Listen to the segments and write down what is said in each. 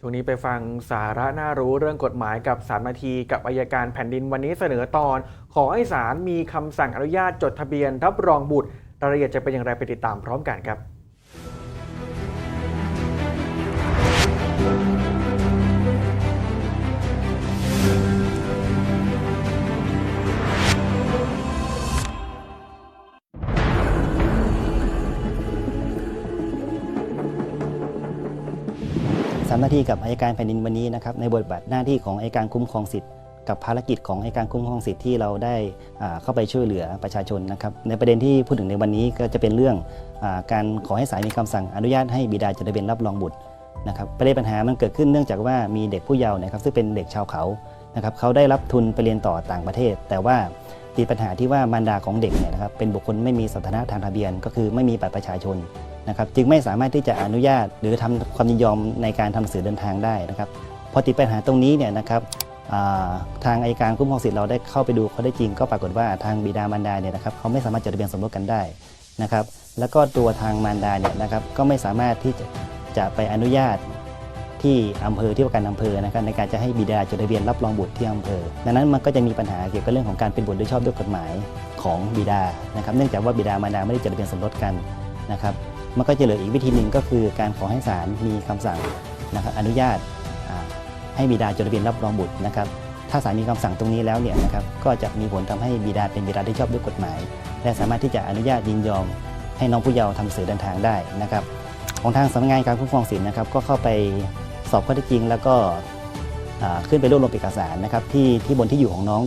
ช่วงนี้ไปฟังสาระน่ารู้เรื่องกฎหมายกับสามนาทีกับอายการแผ่นดินวันนี้เสนอตอน ขอให้ศาลมีคำสั่งอนุญาตจดทะเบียนรับรองบุตรรายละเอียดจะเป็นอย่างไรไปติดตามพร้อมกันครับ สาหน้าที่กับอายการแผ่นดินวันนี้นะครับในบทบาทหน้าที่ของอายการคุ้มครองสิทธิ์กับภารกิจของอายการคุ้มครองสิทธิ์ที่เราได้เข้าไปช่วยเหลือประชาชนนะครับในประเด็นที่พูดถึงในวันนี้ก็จะเป็นเรื่องอการขอให้ศาลมีคำสั่งอนุญาตให้บิดาจดทะเบียนรับรองบุตรนะครับประเด็นปัญหามันเกิดขึ้นเนื่องจากว่ามีเด็กผู้เยาว์นะครับซึ่งเป็นเด็กชาวเขานะครับเขาได้รับทุนไปเรียนต่อต่างประเทศ แต่ว่าติดปัญหาที่ว่ามารดาของเด็กเนี่ยนะครับเป็นบุคคลไม่มีสถานะทางทะเบียน ก็คือไม่มีบัตรประชาชน นะครับจึงไม่สามารถที่จะอนุญาต หรือทำความยินยอมในการทำหนังสือเดินทางได้นะครับพอติดปัญหาตรงนี้เนี่ยนะครับทางอัยการคุ้มครองสิทธิ์เราได้เข้าไปดูเขาได้จริง ก็ปรากฏว่าทางบิดามารดาเนี่ยนะครับเขาไม่สามารถจดทะเบียนสมรสกันได้นะครับ แล้วก็ตัวทางมารดาเนี่ยนะครับก็ไม่สามารถที่จะจะไปอนุญาตที่อำเภอที่ว่าการอำเภอนะครับในการจะให้บิดาจดทะเบียนรับรองบุตรที่อำเภอดังนั้นมันก็จะมีปัญหาเกี่ยวกับเรื่องของการเป็นบุตรโดยชอบด้วยกฎหมายของบิดานะครับ เนื่องจากว่าบิดามารดาไม่ได้จดทะเบียนสมรสกันนะครับ มันก็จะเหลืออีกวิธีหนึ่งก็คือการขอให้ศาลมีคำสั่งนะครับอนุญาตให้บิดาจดทะเบียนรับรองบุตรนะครับถ้าศาลมีคำสั่งตรงนี้แล้วเนี่ยนะครับก็จะมีผลทำให้บิดาเป็นบิดาที่ชอบด้วยกฎหมาย และสามารถที่จะอนุญาตยินยอม ให้น้องผู้เยาว์ทำสื่อเดินทางได้นะครับของทางสำนักงานการคุ้มครองสิทธิ์นะครับก็เข้าไปสอบข้อเท็จจริง แล้วก็ขึ้นไปรวบรวมเอกสารนะครับที่ที่บนที่อยู่ของน้อง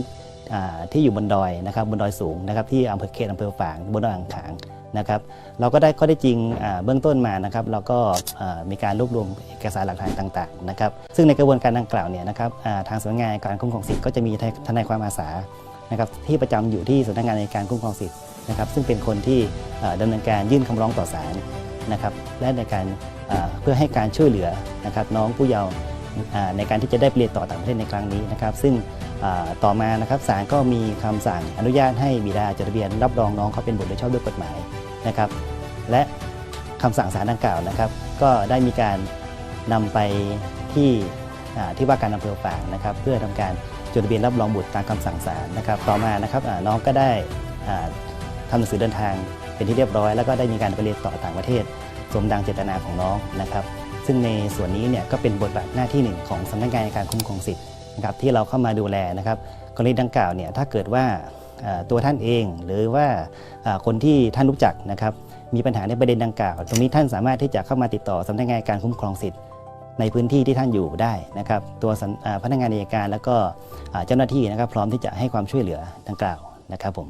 ที่อยู่บนดอยนะครับบนดอยสูงนะครับที่อำเภอเขตอำเภอฝางบนดอยอ่างขางนะครับเราก็ได้ข้อได้จริงเบื้องต้นมานะครับเราก็มีการรวบรวมเอกสารหลักฐานต่างๆนะครับซึ่งในกระบวนการดังกล่าวเนี่ยนะครับทางสำนักงานการคุ้มครองสิทธิ์ก็จะมีทนายความอาสานะครับที่ประจำอยู่ที่สำนักงานในการคุ้มครองสิทธิ์นะครับซึ่งเป็นคนที่อ่าดำเนินการยื่นคำร้องต่อศาลนะครับและในการเพื่อให้การช่วยเหลือนะครับน้องผู้เยาว์ ในการที่จะได้ไปเรียนต่อต่างประเทศในครั้งนี้นะครับ ซึ่งต่อมานะครับศาลก็มีคำสั่งอนุญาตให้บิดาจดทะเบียน รับรองน้องเขาเป็นบุตรโดยชอบด้วยกฎหมายนะครับ และคำสั่งศาลดังกล่าวนะครับ ก็ได้มีการนำไปที่ที่ว่าการอำเภอฝางนะครับ เพื่อทำการจดทะเบียนรับรองบุตรตามคำสั่งศาลนะครับ ต่อมานะครับน้องก็ได้ทำหนังสือเดินทางเป็นที่เรียบร้อย แล้วก็ได้มีการไปเรียนต่อต่างประเทศ สมดังเจตนาของน้องนะครับ ซึ่งในส่วนนี้เนี่ยก็เป็นบทบาทหน้าที่หนึ่งของสำนักงานในการคุ้มครองสิทธิ์นะครับที่เราเข้ามาดูแลนะครับกรณีดังกล่าวเนี่ยถ้าเกิดว่าตัวท่านเองหรือว่าคนที่ท่านรู้จักนะครับมีปัญหาในประเด็นดังกล่าว ตรงนี้ท่านสามารถที่จะเข้ามาติดต่อสำนักงานการคุ้มครองสิทธิ์ในพื้นที่ที่ท่านอยู่ได้นะครับตัวพนักงานอัยการแล้วก็เจ้าหน้าที่นะครับพร้อมที่จะให้ความช่วยเหลือดังกล่าวนะครับผม